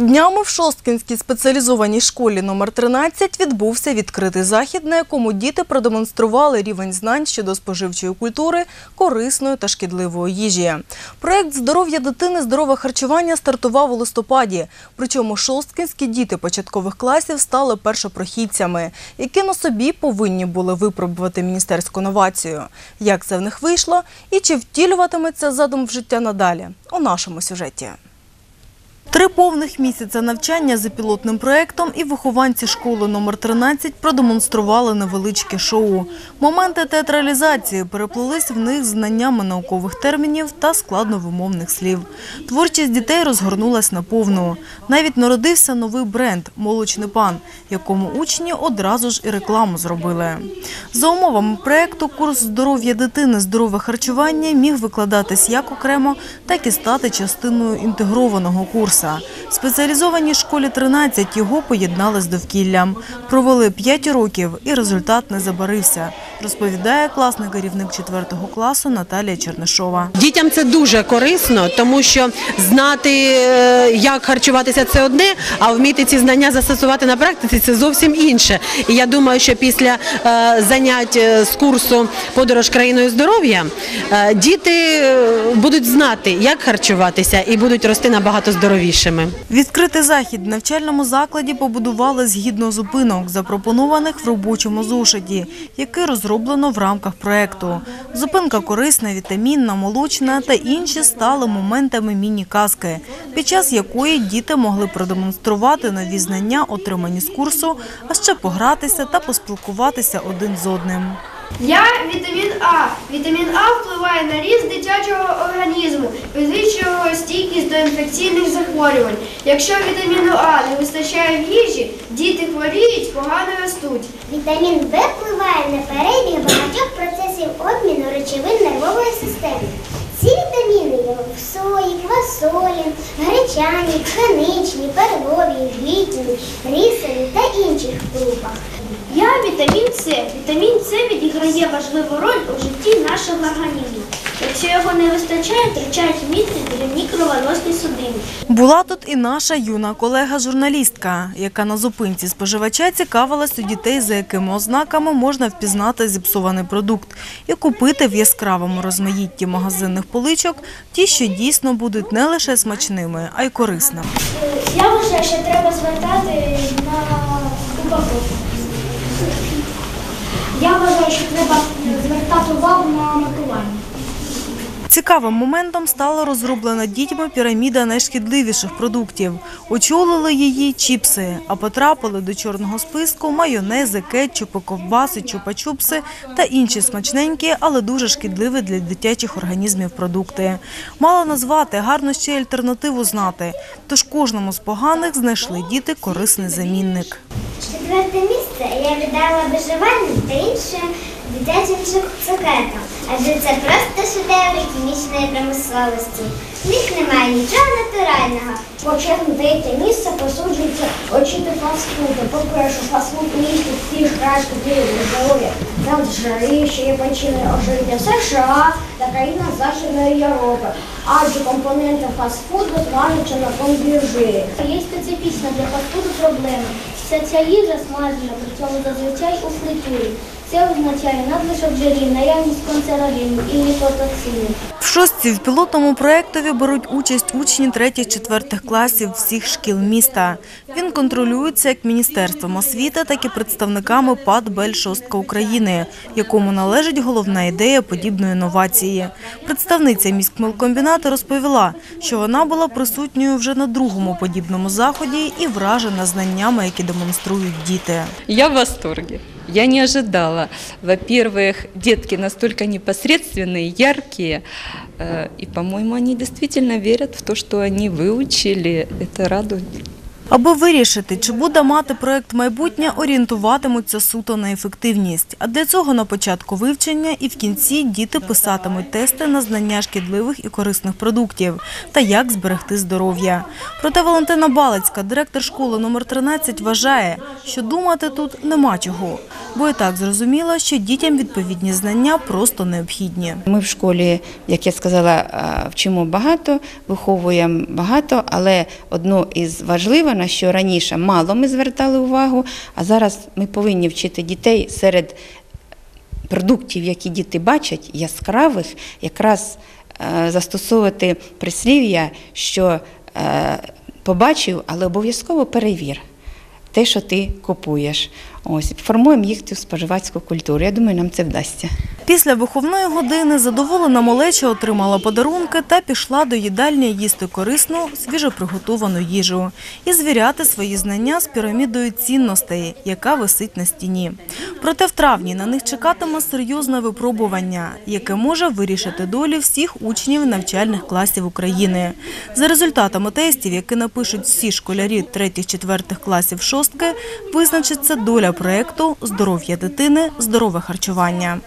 Днями в Шосткінській спеціалізованій школі номер 13 відбувся відкритий захід, на якому діти продемонстрували рівень знань щодо споживчої культури, корисної та шкідливої їжі. Проект Здоров'я дитини, здорове харчування стартував у листопаді. Причому шосткінські діти початкових класів стали першопрохідцями, які на собі повинні були випробувати міністерську новацію. Як це в них вийшло і чи втілюватиметься задум в життя надалі у нашому сюжеті. Три повних місяця навчання за пілотним проєктом і вихованці школи номер 13 продемонстрували невеличке шоу. Моменти театралізації переплились в них знаннями наукових термінів та складновимовних слів. Творчість дітей розгорнулась наповну. Навіть народився новий бренд «Молочний пан», якому учні одразу ж і рекламу зробили. За умовами проєкту курс здоров'я дитини, здорове харчування міг викладатись як окремо, так і стати частиною інтегрованого курсу. В спеціалізованій школі 13 його поєднали з довкіллям. Провели 5 років і результат не забарився, розповідає класний керівник 4 класу Наталія Чернишова. Дітям це дуже корисно, тому що знати, е, як харчуватися, це одне, а вміти ці знання застосувати на практиці це зовсім інше. І я думаю, що після е, занять е, з курсу подорож країною здоров'я діти будуть знати, як харчуватися, і будуть рости набагато здоровішими. Відкритий захід в навчальному закладі побудували згідно зупинок, запропонованих в робочому зошиті, який розроблено в рамках проекту. Зупинка корисна, вітамінна, молочна та інші стали моментами міні-казки, під час якої діти могли продемонструвати нові знання, отримані з курсу, а ще погратися та поспілкуватися один з одним. Я вітамін А. Вітамін А впливає на ріст дитячого організму, підвищує стійкість до інфекційних захворювань. Якщо вітаміну А не вистачає в їжі, діти хворіють, погано ростуть. Вітамін В впливає на перебіг багатьох процесів обміну речовин нервової системи. Ці вітаміни є в сої, квасолі, гречані, пшеничні, перлові, глітні, рисові та інших крупах. Я вітамін С. Вітамін С відіграє важливу роль у житті нашого організму. Якщо його не вистачає, втрачають місце дрібні кровоносні судини. Була тут і наша юна колега-журналістка, яка на зупинці споживача цікавилась у дітей, за якими ознаками можна впізнати зіпсований продукт і купити в яскравому розмаїтті магазинних поличок ті, що дійсно будуть не лише смачними, а й корисними. Я вважаю, що треба звертати на упаковку. Я вважаю, що треба звертати увагу на маркування. Цікавим моментом стала розроблена дітьми піраміда найшкідливіших продуктів. Очолили її чіпси, а потрапили до чорного списку майонези, кетчупи, ковбаси, чупа-чупси та інші смачненькі, але дуже шкідливі для дитячих організмів продукти. Мала назвати, гарно ще й альтернативу знати. Тож кожному з поганих знайшли діти корисний замінник. Четверте місце я віддала виживальним та іншим дитячим цук- цукеркам, адже це просто шедеври хімічної промисловості. В них немає нічого натурального. Почесне третє місце присуджується очити фастфуду. По-перше, фастфуд містить край шкідливі для здоров'я. Там жири, ще є причини ожирення США та країна Західної Європи. Адже компоненти фастфуду смажаться на комбіржі. Є специфічна для фастфуду проблема. Вся ця їжа смажена, при цьому зазвичай у фритюрі. Це означає надлишок жирів, наявність канцерогенів і мікотоксинів. Шостці в пілотному проєктові беруть участь учні 3-4 класів всіх шкіл міста. Він контролюється як Міністерством освіти, так і представниками ПАД «Бельшостка України, якому належить головна ідея подібної новації. Представниця міськмелкомбінату розповіла, що вона була присутньою вже на другому подібному заході і вражена знаннями, які демонструють діти. Я в восторге. Я не ожидала. Во-первых, детки настолько непосредственные, яркие. э, И, по-моему, они действительно верят в то, что они выучили. Это радует. Аби вирішити, чи буде мати проект майбутнє, орієнтуватимуться суто на ефективність. А для цього на початку вивчення і в кінці діти писатимуть тести на знання шкідливих і корисних продуктів та як зберегти здоров'я. Проте Валентина Балицька, директор школи номер 13, вважає, що думати тут нема чого. бо і так зрозуміла, що дітям відповідні знання просто необхідні. Ми в школі, як я сказала, вчимо багато, виховуємо багато, але одно із важливе, на що раніше мало ми звертали увагу, а зараз ми повинні вчити дітей серед продуктів, які діти бачать, яскравих, якраз е, застосовувати прислів'я, що е, побачив, але обов'язково перевір те, що ти купуєш. Ось формуємо їх цю споживацьку культуру. Я думаю, нам це вдасться. Після виховної години задоволена малеча отримала подарунки та пішла до їдальні їсти корисну, свіжоприготовану їжу і звіряти свої знання з пірамідою цінностей, яка висить на стіні. Проте в травні на них чекатиме серйозне випробування, яке може вирішити долі всіх учнів навчальних класів України. За результатами тестів, які напишуть всі школярі 3-4 класів шостки, визначиться доля проекту Здоров'я дитини, здорове харчування.